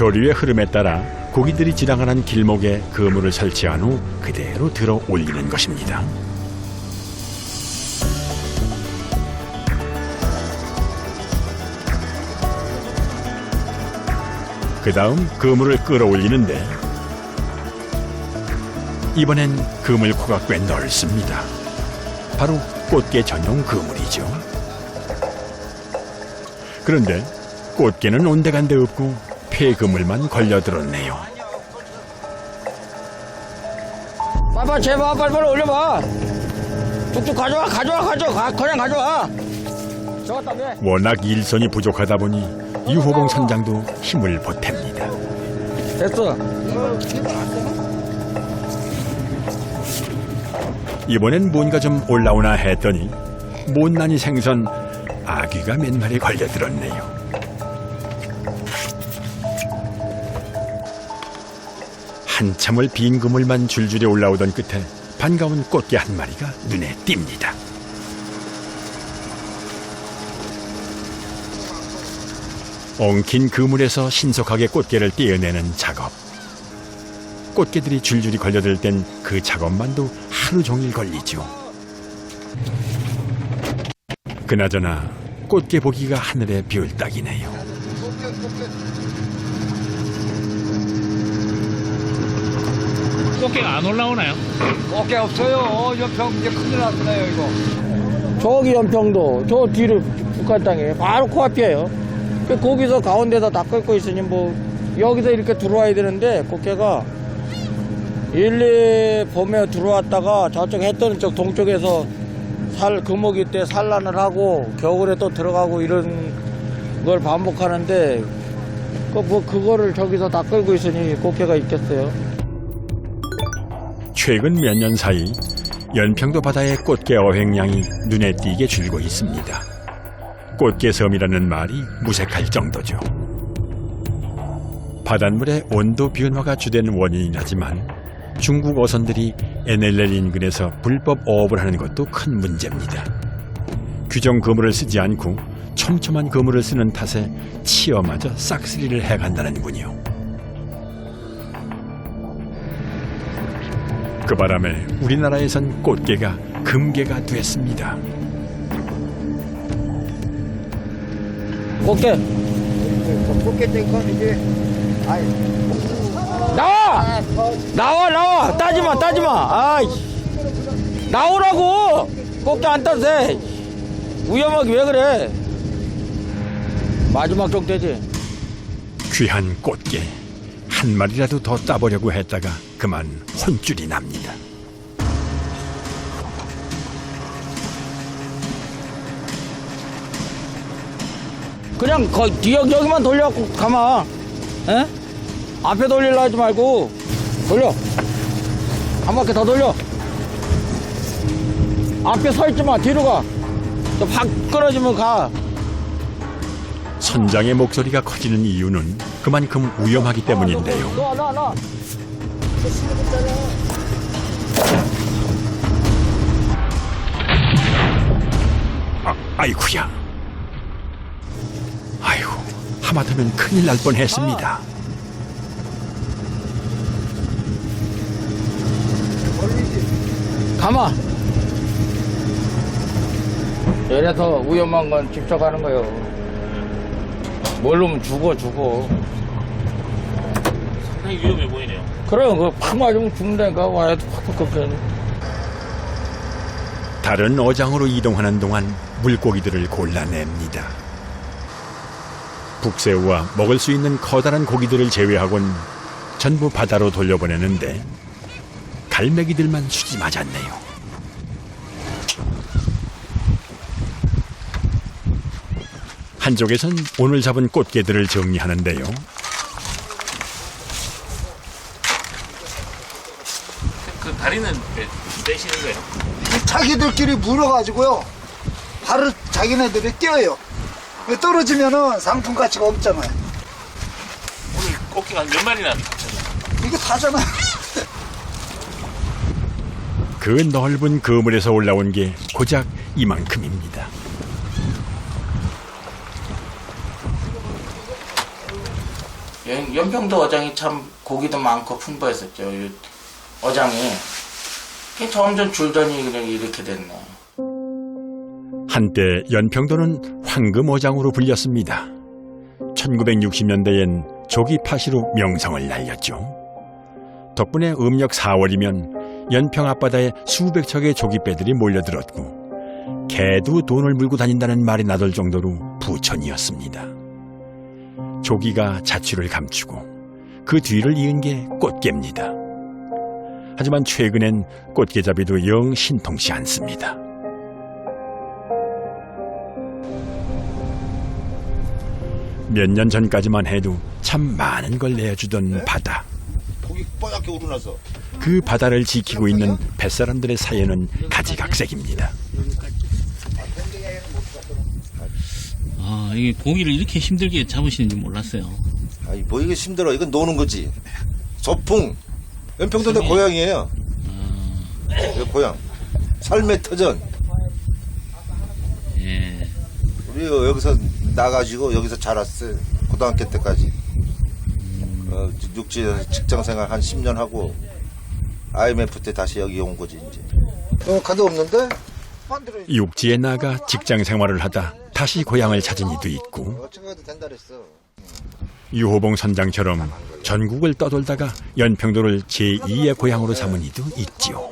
조류의 흐름에 따라 고기들이 지나가는 길목에 그물을 설치한 후 그대로 들어 올리는 것입니다. 그 다음 그물을 끌어올리는데 이번엔 그물 코가 꽤 넓습니다. 바로 꽃게 전용 그물이죠. 그런데 꽃게는 온데간데 없고 폐그물만 걸려들었네요. 빨리 제발 빨리빨리 올려봐. 쭉쭉 가져와 가져와 가져와. 가, 그냥 가져와. 워낙 일손이 부족하다 보니 유호봉 선장도 힘을 보탭니다. 됐어. 이번엔 뭔가 좀 올라오나 했더니 못난이 생선 아귀가 몇 마리 걸려들었네요. 한참을 빈 그물만 줄줄이 올라오던 끝에 반가운 꽃게 한 마리가 눈에 띕니다. 엉킨 그물에서 신속하게 꽃게를 떼어내는 작업. 꽃게들이 줄줄이 걸려들 땐 그 작업만도 하루 종일 걸리죠. 그나저나 꽃게 보기가 하늘의 별 따기네요. 꽃게가 안 올라오나요? 어깨 없어요 연평 이제 큰일 났어요 이거 저기 연평도 저 뒤로 북한 땅에 바로 코앞이에요 그 거기서 가운데다 다 끌고 있으니 뭐 여기서 이렇게 들어와야 되는데 꽃게가 일리 봄에 들어왔다가 저쪽 해 뜨는 쪽 동쪽에서 살 금오기 때 산란을 하고 겨울에 또 들어가고 이런 걸 반복하는데 그 뭐 그거를 저기서 다 끌고 있으니 꽃게가 있겠어요. 최근 몇 년 사이 연평도 바다의 꽃게 어획량이 눈에 띄게 줄고 있습니다. 꽃게 섬이라는 말이 무색할 정도죠. 바닷물의 온도 변화가 주된 원인이긴 하지만 중국 어선들이 NLL 인근에서 불법 어업을 하는 것도 큰 문제입니다. 규정 그물을 쓰지 않고 촘촘한 그물을 쓰는 탓에 치어마저 싹쓸이를 해간다는군요. 그 바람에 우리나라에선 꽃게가 금게가 됐습니다. 꽃게. 꽃게땡 이제. 나와! 나와 나와! 따지마 따지마! 아이. 나오라고! 꽃게 안 따도 돼. 위험하게 왜 그래? 마지막 적대지? 귀한 꽃게 한 마리라도 더 따보려고 했다가 그만 혼쭐이 납니다. 그냥 거, 뒤 여기만 돌려갖고 가마. 에? 앞에 돌리려 하지 말고. 돌려. 한 바퀴 더 돌려. 앞에 서 있지 마. 뒤로 가또팍 끊어지면 가. 선장의 목소리가 커지는 이유는 그만큼 위험하기 때문인데요. 아, 아이쿠야. 아이고, 하마터면 큰일 날 뻔했습니다. 가마. 이래서 위험한 건 직접 하는 거예요. 모르면 죽어, 죽어. 상당히 위험해 보이네요. 그래, 그팍 맞으면 죽는다니까, 와야 팍팍 꺾여. 다른 어장으로 이동하는 동안 물고기들을 골라냅니다. 북새우와 먹을 수 있는 커다란 고기들을 제외하곤 전부 바다로 돌려보내는데 갈매기들만 수지 맞았네요. 한쪽에선 오늘 잡은 꽃게들을 정리하는데요. 그 다리는 왜 떼시는 거예요? 자기들끼리 물어가지고요. 바로 자기네들이 뛰어요. 떨어지면은 상품 가치가 없잖아요. 오늘 꽃게가 몇 마리나 잡혔나요? 이거 다잖아요. 그 넓은 그물에서 올라온 게 고작 이만큼입니다. 연- 연평도 어장이 참 고기도 많고 풍부했었죠. 이 어장이. 점점 줄더니 그냥 이렇게 됐네. 한때 연평도는 황금어장으로 불렸습니다. 1960년대엔 조기 파시로 명성을 날렸죠. 덕분에 음력 4월이면 연평 앞바다에 수백 척의 조기배들이 몰려들었고 개도 돈을 물고 다닌다는 말이 나돌 정도로 부천이었습니다. 조기가 자취를 감추고 그 뒤를 이은 게 꽃게입니다. 하지만 최근엔 꽃게잡이도 영 신통치 않습니다. 몇 년 전까지만 해도 참 많은 걸 내어주던 바다. 뽀얗게 우러나서 그 바다를 지키고 있는 뱃사람들의 사연은 가지각색입니다. 아, 이게 고기를 이렇게 힘들게 잡으시는지 몰랐어요. 아니 뭐 이게 힘들어. 이건 노는 거지. 소풍. 연평도 내 고향이에요. 내 고향. 삶의 터전. 예. 우리 여기서 나가지고 여기서 자랐어요. 고등학교 때까지. 어, 육지에서 직장 생활 한 10년 하고 IMF 때 다시 여기 온 거지 이제. 어 카드 없는데? 육지에 나가 직장 생활을 하다 다시 고향을 찾은 이도 있고 된다 그랬어 유호봉 선장처럼 전국을 떠돌다가 연평도를 제2의 고향으로 삼은 이도 있지요.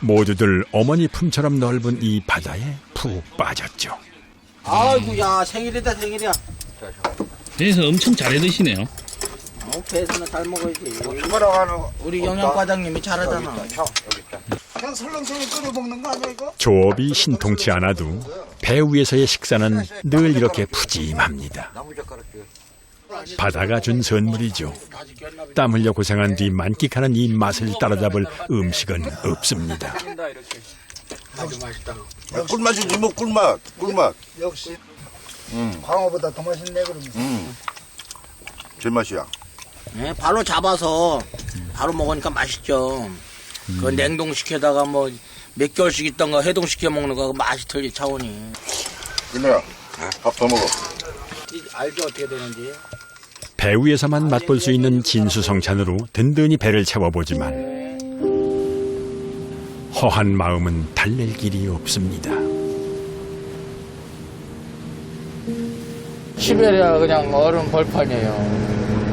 모두들 어머니 품처럼 넓은 이 바다에 푹 빠졌죠. 아이고, 야, 생일이다, 생일이야. 그래서 엄청 잘해 드시네요. 어, 배에서는 잘 먹어야지. 하는 우리 영양과장님이 잘하잖아. 그냥 설렁설렁 끓여 먹는 거 아니야 이거? 조업이 신통치 않아도 배 위에서의 식사는 늘 이렇게 푸짐합니다. 바다가 준 선물이죠. 땀 흘려 고생한 뒤 만끽하는 이 맛을 따라잡을 음식은 없습니다. 아, 꿀맛이지 뭐 꿀맛 꿀맛 역시 광어보다 더 맛있네 그러면. 음 제맛이야 네, 바로 잡아서 바로 먹으니까 맛있죠. 그 냉동시켜다가 뭐 몇 개월씩 있던 거 해동시켜 먹는 거 맛이 틀리 차원이. 이모야 밥 더 먹어 알죠 어떻게 되는지. 배 위에서만 맛볼 수 있는 진수성찬으로 든든히 배를 채워보지만 허한 마음은 달랠 길이 없습니다. 시베리아 그냥 얼음 벌판이에요.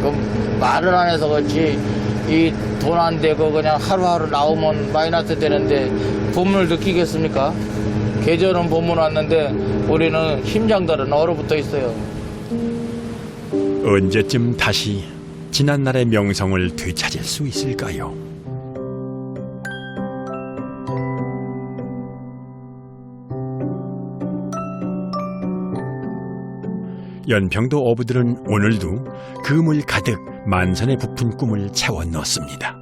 그 말을 안 해서 그렇지 이 돈 안 되고 그냥 하루하루 나오면 마이너스 되는데 봄을 느끼겠습니까? 계절은 봄을 왔는데 우리는 심장들은 얼어붙어 있어요. 언제쯤 다시 지난날의 명성을 되찾을 수 있을까요? 연평도 어부들은 오늘도 그물 가득 만선에 부푼 꿈을 채워 넣습니다.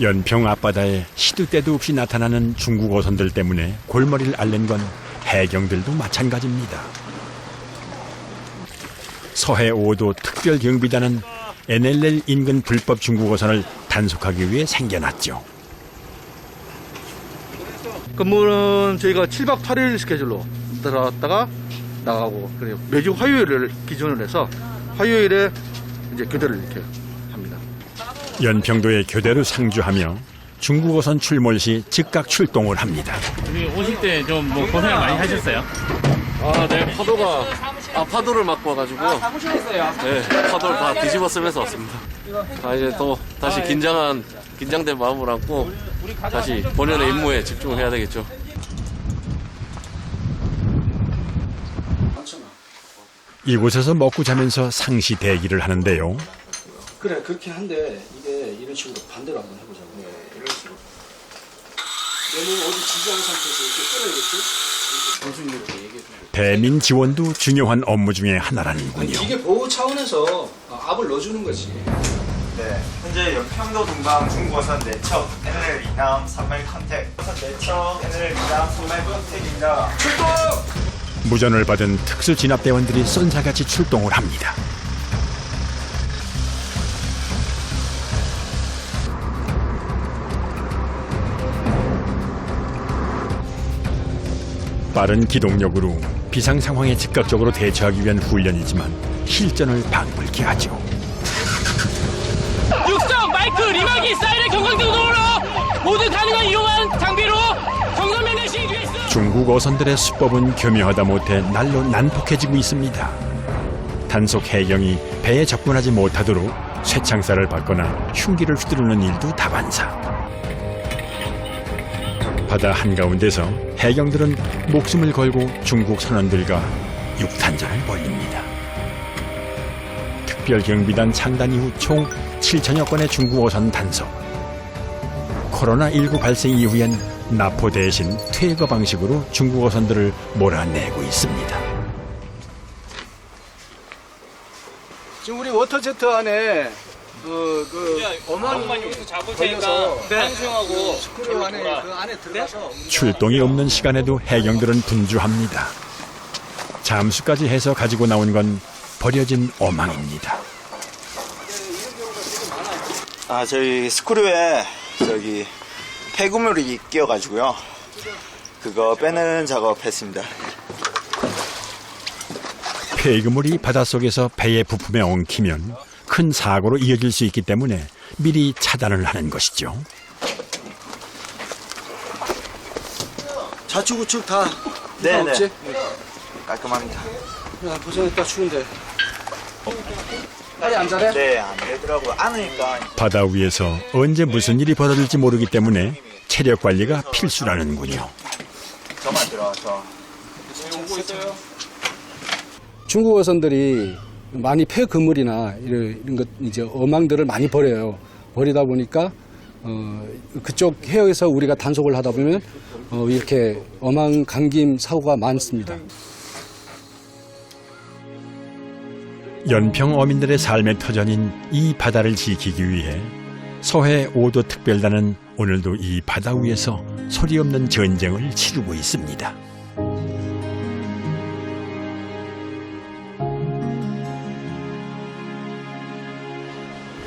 연평 앞바다에 시도 때도 없이 나타나는 중국 어선들 때문에 골머리를 앓는 건 해경들도 마찬가지입니다. 서해 5도 특별 경비단은 NLL 인근 불법 중국 어선을 단속하기 위해 생겨났죠. 근무는 저희가 7박 8일 스케줄로 들어갔다가 나가고 그래요. 매주 화요일을 기준으로 해서 화요일에 이제 교대를 이렇게. 연평도에 교대로 상주하며 중국 어선 출몰 시 즉각 출동을 합니다. 여기 오실 때 좀 뭐 고생을 많이 하셨어요? 아, 네, 파도가, 아, 파도를 맞고 와가지고. 네, 파도를 다 뒤집어 쓰면서 왔습니다. 아, 이제 또 다시 긴장한, 긴장된 마음을 안고 다시 본연의 임무에 집중을 해야 되겠죠. 이곳에서 먹고 자면서 상시 대기를 하는데요. 그래 그렇긴 한데 이게 이런 식으로 반대로 한번 해보자고 네, 이런 식으로 얘는 어디 지지하는 상태에서 이렇게 끊어야겠지 이렇게 얘기해 대민 지원도 중요한 업무 중의 하나라는군요. 기계 보호 차원에서 어, 압을 넣어주는 거지 네. 현재 연평도 동강 중국어선 내척 NL 이남 산말 컨택 내척 NL 이남 산말 컨택입니다. 무전을 받은 특수 진압대원들이 쏜살같이 출동을 합니다. 빠른 기동력으로 비상 상황에 즉각적으로 대처하기 위한 훈련이지만 실전을 방불케 하죠. 육성 마이크 리마기 사이렌 경광등 도로 모두 가능한 이용한 장비로 경선면에 시기 위해서 중국 어선들의 수법은 교묘하다 못해 날로 난폭해지고 있습니다. 단속 해경이 배에 접근하지 못하도록 쇠창살을 받거나 흉기를 휘두르는 일도 다반사. 바다 한가운데서 해경들은 목숨을 걸고 중국 선원들과 육탄전을 벌입니다. 특별경비단 창단 이후 총 7천여 건의 중국 어선 단속. 코로나19 발생 이후엔 나포 대신 퇴거 방식으로 중국 어선들을 몰아내고 있습니다. 지금 우리 워터제트 안에 그, 그, 어만 여기서 잡을 테니까 환수하고 스크류 안에 그 안에 들어가서 출동이 없는 시간에도 해경들은 분주합니다. 잠수까지 해서 가지고 나온 건 버려진 어망입니다. 아 저희 스크류에 저기 폐구물이 끼어가지고요. 그거 빼는 작업했습니다. 폐기물이 바닷속에서 배의 부품에 엉키면 큰 사고로 이어질 수 있기 때문에 미리 차단을 하는 것이죠. 좌측 우측 다 네네. 없지? 깔끔합니다. 야, 고생했다 추운데. 빨리 안 자래? 네, 안 되더라고요. 안으니까 바다 위에서 언제 무슨 일이 벌어질지 모르기 때문에 체력 관리가 필수라는군요. 저만 들어와서. 중국 어선들이 많이 폐그물이나 이런, 것 이제 어망들을 많이 버려요. 버리다 보니까 어, 그쪽 해역에서 우리가 단속을 하다 보면 어, 이렇게 어망 감김 사고가 많습니다. 연평 어민들의 삶의 터전인 이 바다를 지키기 위해 서해 5도 특별단은 오늘도 이 바다 위에서 소리 없는 전쟁을 치르고 있습니다.